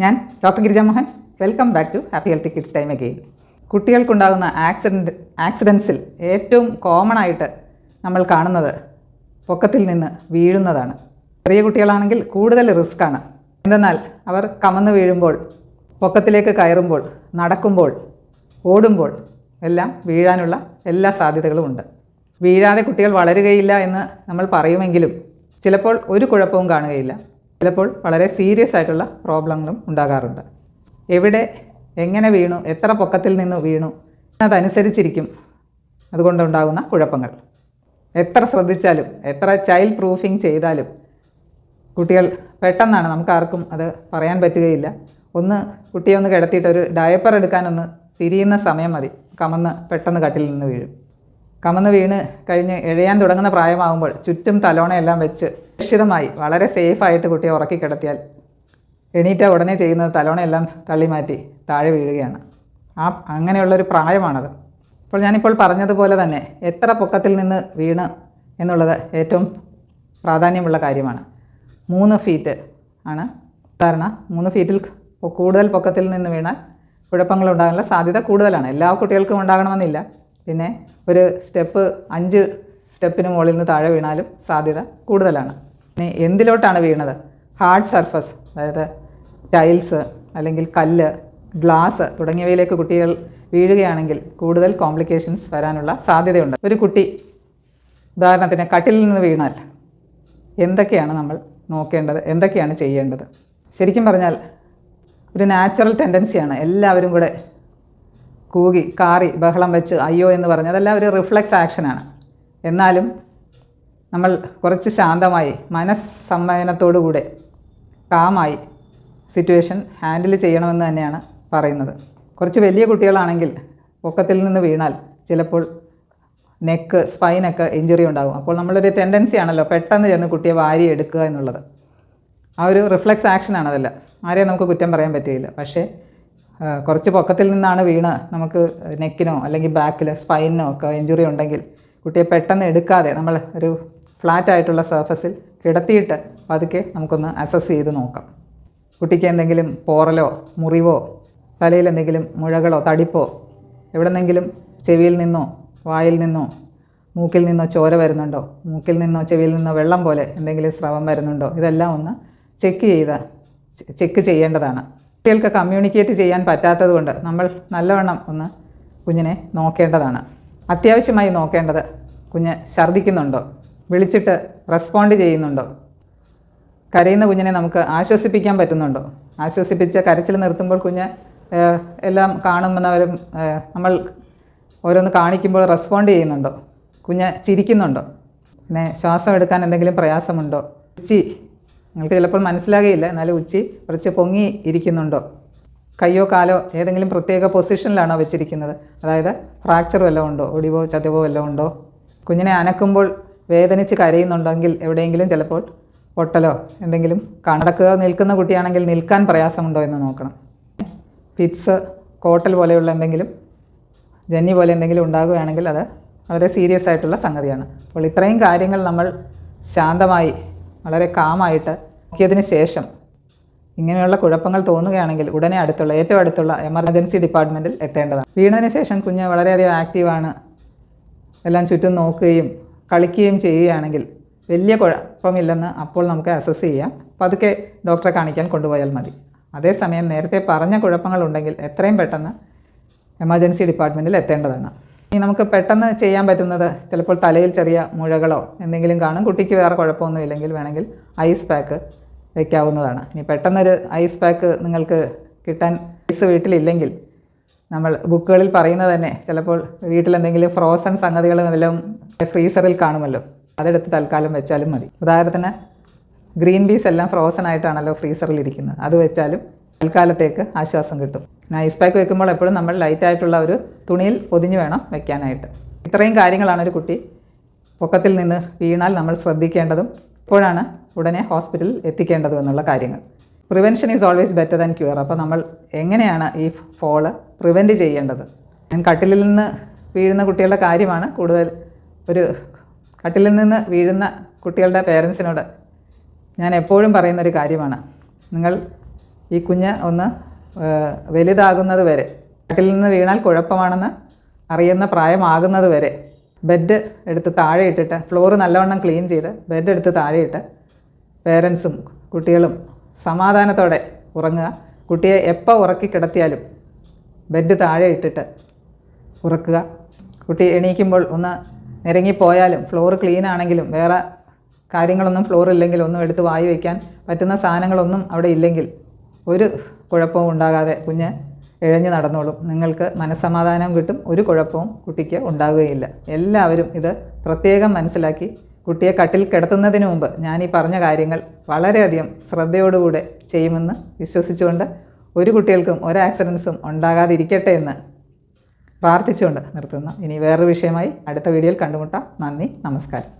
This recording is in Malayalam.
ഞാൻ doctor Girija Mohan welcome back to happy healthy kids time again കുട്ടികൾക്കുണ്ടാകുന്ന accident ആക്സിഡൻസിൽ ഏറ്റവും കോമൺ ആയിട്ട് നമ്മൾ കാണുന്നത് പൊക്കത്തിൽ നിന്ന് വീഴുന്നതാണ്. ചെറിയ കുട്ടികളാണെങ്കിൽ കൂടുതൽ റിസ്ക് ആണ്. എന്തെന്നാൽ അവർ കമന്ന് വീഴുമ്പോൾ പൊക്കത്തിലേക്ക് കയറുമ്പോൾ നടക്കുമ്പോൾ ഓടുമ്പോൾ എല്ലാം വീഴാനുള്ള എല്ലാ സാധ്യതകളും ഉണ്ട്. വീഴാതെ കുട്ടികൾ വളരുകയില്ല എന്ന് നമ്മൾ പറയുമെങ്കിലും ചിലപ്പോൾ ഒരു കുഴപ്പവും കാണുകയില്ല. ചിലപ്പോൾ വളരെ സീരിയസ് ആയിട്ടുള്ള പ്രോബ്ലങ്ങളും ഉണ്ടാകാറുണ്ട്. എവിടെ എങ്ങനെ വീണു എത്ര പൊക്കത്തിൽ നിന്ന് വീണു അതനുസരിച്ചിരിക്കും അതുകൊണ്ടുണ്ടാകുന്ന കുഴപ്പങ്ങൾ. എത്ര ശ്രദ്ധിച്ചാലും എത്ര ചൈൽഡ് പ്രൂഫിങ് ചെയ്താലും കുട്ടികൾ പെട്ടെന്നാണ് നമുക്കാർക്കും അത് പറയാൻ പറ്റുകയില്ല. ഒന്ന് കുട്ടിയെ ഒന്ന് കിടത്തിയിട്ട് ഒരു ഡയപ്പർ എടുക്കാനൊന്ന് തിരിയുന്ന സമയം മതി. കമന്ന് പെട്ടെന്ന് കട്ടിൽ നിന്ന് വീഴും. കമന്ന് വീണ് കഴിഞ്ഞ് എഴയാൻ തുടങ്ങുന്ന പ്രായമാകുമ്പോൾ ചുറ്റും തലോണയെല്ലാം വെച്ച് സുരക്ഷിതമായി വളരെ സേഫായിട്ട് കുട്ടിയെ ഉറക്കി കിടത്തിയാൽ എണീറ്റ ഉടനെ ചെയ്യുന്നത് തലോണയെല്ലാം തള്ളി മാറ്റി താഴെ വീഴുകയാണ്. ആ അങ്ങനെയുള്ളൊരു പ്രായമാണത്. അപ്പോൾ ഞാനിപ്പോൾ പറഞ്ഞതുപോലെ തന്നെ എത്ര പൊക്കത്തിൽ നിന്ന് വീണ് എന്നുള്ളത് ഏറ്റവും പ്രാധാന്യമുള്ള കാര്യമാണ്. മൂന്ന് ഫീറ്റ് ആണ്. സാധാരണ മൂന്ന് ഫീറ്റിൽ കൂടുതൽ പൊക്കത്തിൽ നിന്ന് വീണാൽ കുഴപ്പങ്ങൾ ഉണ്ടാകാനുള്ള സാധ്യത കൂടുതലാണ്. എല്ലാ കുട്ടികൾക്കും ഉണ്ടാകണമെന്നില്ല. പിന്നെ ഒരു സ്റ്റെപ്പ് അഞ്ച് സ്റ്റെപ്പിന് മുകളിൽ നിന്ന് താഴെ വീണാലും സാധ്യത കൂടുതലാണ്. പിന്നെ എന്തിലോട്ടാണ് വീണത്? ഹാർഡ് സർഫസ് അതായത് ടൈൽസ് അല്ലെങ്കിൽ കല്ല് ഗ്ലാസ് തുടങ്ങിയവയിലേക്ക് കുട്ടികൾ വീഴുകയാണെങ്കിൽ കൂടുതൽ കോംപ്ലിക്കേഷൻസ് വരാനുള്ള സാധ്യതയുണ്ട്. ഒരു കുട്ടി ഉദാഹരണത്തിന് കട്ടിലിൽ നിന്ന് വീണാൽ എന്തൊക്കെയാണ് നമ്മൾ നോക്കേണ്ടത്? എന്തൊക്കെയാണ് ചെയ്യേണ്ടത്? ശരിക്കും പറഞ്ഞാൽ ഒരു നാച്ചുറൽ ടെൻഡൻസിയാണ് എല്ലാവരും കൂടെ കൂകി കാറി ബഹളം വെച്ച് അയ്യോ എന്ന് പറഞ്ഞ് അതെല്ലാം ഒരു റിഫ്ലക്സ് ആക്ഷനാണ് എന്നാലും നമ്മൾ കുറച്ച് ശാന്തമായി മനസ്സമ്മയനത്തോടുകൂടെ കാമായി സിറ്റുവേഷൻ ഹാൻഡിൽ ചെയ്യണമെന്ന് തന്നെയാണ് പറയുന്നത്. കുറച്ച് വലിയ കുട്ടികളാണെങ്കിൽ പൊക്കത്തിൽ നിന്ന് വീണാൽ ചിലപ്പോൾ നെക്ക് സ്പൈനൊക്കെ ഇഞ്ചുറി ഉണ്ടാകും. അപ്പോൾ നമ്മളൊരു ടെൻഡൻസി ആണല്ലോ പെട്ടെന്ന് ചെന്ന് കുട്ടിയെ വാരി എടുക്കുക എന്നുള്ളത്. ആ ഒരു റിഫ്ലക്സ് ആക്ഷനാണ് അതല്ല. ആരെയും നമുക്ക് കുറ്റം പറയാൻ പറ്റുകയില്ല പക്ഷേ കുറച്ച് പൊക്കത്തിൽ നിന്നാണ് വീണ് നമുക്ക് നെക്കിനോ അല്ലെങ്കിൽ ബാക്കിലോ സ്പൈനിനോ ഒക്കെ ഇഞ്ചുറി ഉണ്ടെങ്കിൽ കുട്ടിയെ പെട്ടെന്ന് എടുക്കാതെ നമ്മൾ ഒരു ഫ്ലാറ്റ് ആയിട്ടുള്ള സർഫസിൽ കിടത്തിയിട്ട് പതുക്കെ നമുക്കൊന്ന് അസസ് ചെയ്ത് നോക്കാം. കുട്ടിക്ക് എന്തെങ്കിലും പോറലോ മുറിവോ തലയിൽ എന്തെങ്കിലും മുഴകളോ തടിപ്പോ എവിടെന്നെങ്കിലും ചെവിയിൽ നിന്നോ വായിൽ നിന്നോ മൂക്കിൽ നിന്നോ ചോര വരുന്നുണ്ടോ മൂക്കിൽ നിന്നോ ചെവിയിൽ നിന്നോ വെള്ളം പോലെ എന്തെങ്കിലും സ്രവം വരുന്നുണ്ടോ ഇതെല്ലാം ഒന്ന് ചെക്ക് ചെയ്ത് ചെക്ക് ചെയ്യേണ്ടതാണ്. കുട്ടികൾക്ക് കമ്മ്യൂണിക്കേറ്റ് ചെയ്യാൻ പറ്റാത്തത് കൊണ്ട് നമ്മൾ നല്ലവണ്ണം ഒന്ന് കുഞ്ഞിനെ നോക്കേണ്ടതാണ്. അത്യാവശ്യമായി നോക്കേണ്ടത് കുഞ്ഞ് ഛർദ്ദിക്കുന്നുണ്ടോ? വിളിച്ചിട്ട് റെസ്പോണ്ട് ചെയ്യുന്നുണ്ടോ? കരയുന്ന കുഞ്ഞിനെ നമുക്ക് ആശ്വസിപ്പിക്കാൻ പറ്റുന്നുണ്ടോ? ആശ്വസിപ്പിച്ച് കരച്ചിൽ നിർത്തുമ്പോൾ കുഞ്ഞ് എല്ലാം കാണുമെന്നവരും നമ്മൾ ഓരോന്ന് കാണിക്കുമ്പോൾ റെസ്പോണ്ട് ചെയ്യുന്നുണ്ടോ? കുഞ്ഞ് ചിരിക്കുന്നുണ്ടോ? പിന്നെ ശ്വാസം എടുക്കാൻ എന്തെങ്കിലും പ്രയാസമുണ്ടോ? ഉച്ചി നിങ്ങൾക്ക് ചിലപ്പോൾ മനസ്സിലാകുകയില്ല എന്നാലും ഉച്ചി കുറച്ച് പൊങ്ങി ഇരിക്കുന്നുണ്ടോ? കയ്യോ കാലോ ഏതെങ്കിലും പ്രത്യേക പൊസിഷനിലാണോ വെച്ചിരിക്കുന്നത്? അതായത് ഫ്രാക്ചർ വല്ലതും ഉണ്ടോ? ഒടിവോ ചതവോ വല്ലതും ഉണ്ടോ? കുഞ്ഞിനെ അനക്കുമ്പോൾ വേദനിച്ച് കരയുന്നുണ്ടെങ്കിൽ എവിടെയെങ്കിലും ചിലപ്പോൾ പൊട്ടലോ എന്തെങ്കിലും കടക്കുക നിൽക്കുന്ന കുട്ടിയാണെങ്കിൽ നിൽക്കാൻ പ്രയാസമുണ്ടോ എന്ന് നോക്കണം. ഫിറ്റ്സ് കോട്ടൽ പോലെയുള്ള എന്തെങ്കിലും ജന്നി പോലെ എന്തെങ്കിലും ഉണ്ടാകുകയാണെങ്കിൽ അത് വളരെ സീരിയസ് ആയിട്ടുള്ള സംഗതിയാണ്. അപ്പോൾ ഇത്രയും കാര്യങ്ങൾ നമ്മൾ ശാന്തമായി വളരെ കാമായിട്ട് നോക്കിയതിന് ശേഷം ഇങ്ങനെയുള്ള കുഴപ്പങ്ങൾ തോന്നുകയാണെങ്കിൽ ഉടനെ അടുത്തുള്ള ഏറ്റവും അടുത്തുള്ള എമർജൻസി ഡിപ്പാർട്ട്മെന്റിൽ എത്തേണ്ടതാണ്. വീണതിന് ശേഷം കുഞ്ഞ് വളരെയധികം ആക്റ്റീവാണ് എല്ലാം ചുറ്റും നോക്കുകയും കളിക്കുകയും ചെയ്യുകയാണെങ്കിൽ വലിയ കുഴപ്പമില്ലെന്ന് അപ്പോൾ നമുക്ക് അസസ് ചെയ്യാം. പതുക്കെ ഡോക്ടറെ കാണിക്കാൻ കൊണ്ടുപോയാൽ മതി. അതേസമയം നേരത്തെ പറഞ്ഞ കുഴപ്പങ്ങളുണ്ടെങ്കിൽ എത്രയും പെട്ടെന്ന് എമർജൻസി ഡിപ്പാർട്ട്മെന്റിൽ എത്തേണ്ടതാണ്. ഇനി നമുക്ക് പെട്ടെന്ന് ചെയ്യാൻ പറ്റുന്നത് ചിലപ്പോൾ തലയിൽ ചെറിയ മുഴകളോ എന്തെങ്കിലും കാണും. കുട്ടിക്ക് വേറെ കുഴപ്പമൊന്നും ഇല്ലെങ്കിൽ വേണമെങ്കിൽ ഐസ് പാക്ക് വയ്ക്കാവുന്നതാണ് ഇനി പെട്ടെന്നൊരു ഐസ് പാക്ക് നിങ്ങൾക്ക് കിട്ടാൻ ഐസ് വീട്ടിലില്ലെങ്കിൽ നമ്മൾ ബുക്കുകളിൽ പറയുന്നത് തന്നെ ചിലപ്പോൾ വീട്ടിലെന്തെങ്കിലും ഫ്രോസൺ സംഗതികൾ എല്ലാം ഫ്രീസറിൽ കാണുമല്ലോ. അതെടുത്ത് തൽക്കാലം വെച്ചാലും മതി. ഉദാഹരണത്തിന് ഗ്രീൻ പീസ് എല്ലാം ഫ്രോസൺ ആയിട്ടാണല്ലോ ഫ്രീസറിൽ ഇരിക്കുന്നത്. അത് വെച്ചാലും തൽക്കാലത്തേക്ക് ആശ്വാസം കിട്ടും. ഐസ് പാക്ക് വെക്കുമ്പോൾ എപ്പോഴും നമ്മൾ ലൈറ്റ് ആയിട്ടുള്ള ഒരു തുണിയിൽ പൊതിഞ്ഞു വേണം വെക്കാനായിട്ട്. ഇത്രയും കാര്യങ്ങളാണ് ഒരു കുട്ടി പൊക്കത്തിൽ നിന്ന് വീണാൽ നമ്മൾ ശ്രദ്ധിക്കേണ്ടതും ഇപ്പോഴാണ് ഉടനെ ഹോസ്പിറ്റലിൽ എത്തിക്കേണ്ടതും എന്നുള്ള കാര്യങ്ങൾ. Prevention is always better than cure അപ്പോൾ നമ്മൾ എങ്ങനെയാണ് ഈ ഫോൾ പ്രിവെന്റ് ചെയ്യേണ്ടത്? ഞാൻ കട്ടിലിൽ നിന്ന് വീഴുന്ന കുട്ടികളുടെ കാര്യമാണ് കൂടുതൽ ഒരു കട്ടിലിൽ നിന്ന് വീഴുന്ന കുട്ടികളുടെ പേരൻസിനോട് ഞാൻ എപ്പോഴും പറയുന്നൊരു കാര്യമാണ്. നിങ്ങൾ ഈ കുഞ്ഞ് ഒന്ന് വലുതാകുന്നത് വരെ. കാട്ടിൽ നിന്ന് വീണാൽ കുഴപ്പമാണെന്ന് അറിയുന്ന പ്രായമാകുന്നത് വരെ. ബെഡ് എടുത്ത് താഴെ ഇട്ടിട്ട് ഫ്ലോർ നല്ലവണ്ണം ക്ലീൻ ചെയ്ത് ബെഡ് എടുത്ത് താഴെ ഇട്ട് പേരൻസും കുട്ടികളും സമാധാനത്തോടെ ഉറങ്ങുക. കുട്ടിയെ എപ്പോൾ ഉറക്കി കിടത്തിയാലും ബെഡ് താഴെ ഇട്ടിട്ട് ഉറക്കുക. കുട്ടി എണീക്കുമ്പോൾ ഒന്ന് നിരങ്ങിപ്പോയാലും ഫ്ലോർ ക്ലീൻ ആണെങ്കിലും വേറെ കാര്യങ്ങളൊന്നും ഫ്ലോർ ഇല്ലെങ്കിൽ ഒന്നും എടുത്ത് വായി വയ്ക്കാൻ പറ്റുന്ന സാധനങ്ങളൊന്നും അവിടെ ഇല്ലെങ്കിൽ ഒരു കുഴപ്പവും ഉണ്ടാകാതെ കുഞ്ഞ് ഇഴഞ്ഞു നടന്നോളും. നിങ്ങൾക്ക് മനസ്സമാധാനം കിട്ടും. ഒരു കുഴപ്പവും കുട്ടിക്ക് ഉണ്ടാകുകയില്ല. എല്ലാവരും ഇത് പ്രത്യേകം മനസ്സിലാക്കി കുട്ടിയെ കട്ടിൽ കിടത്തുന്നതിന് മുമ്പ് ഞാൻ ഈ പറഞ്ഞ കാര്യങ്ങൾ വളരെയധികം ശ്രദ്ധയോടുകൂടെ ചെയ്യുമെന്ന് വിശ്വസിച്ചുകൊണ്ട് ഒരു കുട്ടികൾക്കും ഒരു ആക്സിഡൻസും ഉണ്ടാകാതിരിക്കട്ടെ എന്ന് പ്രാർത്ഥിച്ചുകൊണ്ട് നിർത്തുന്നു. ഇനി വേറൊരു വിഷയമായി അടുത്ത വീഡിയോയിൽ കണ്ടുമുട്ടാം. നന്ദി നമസ്കാരം.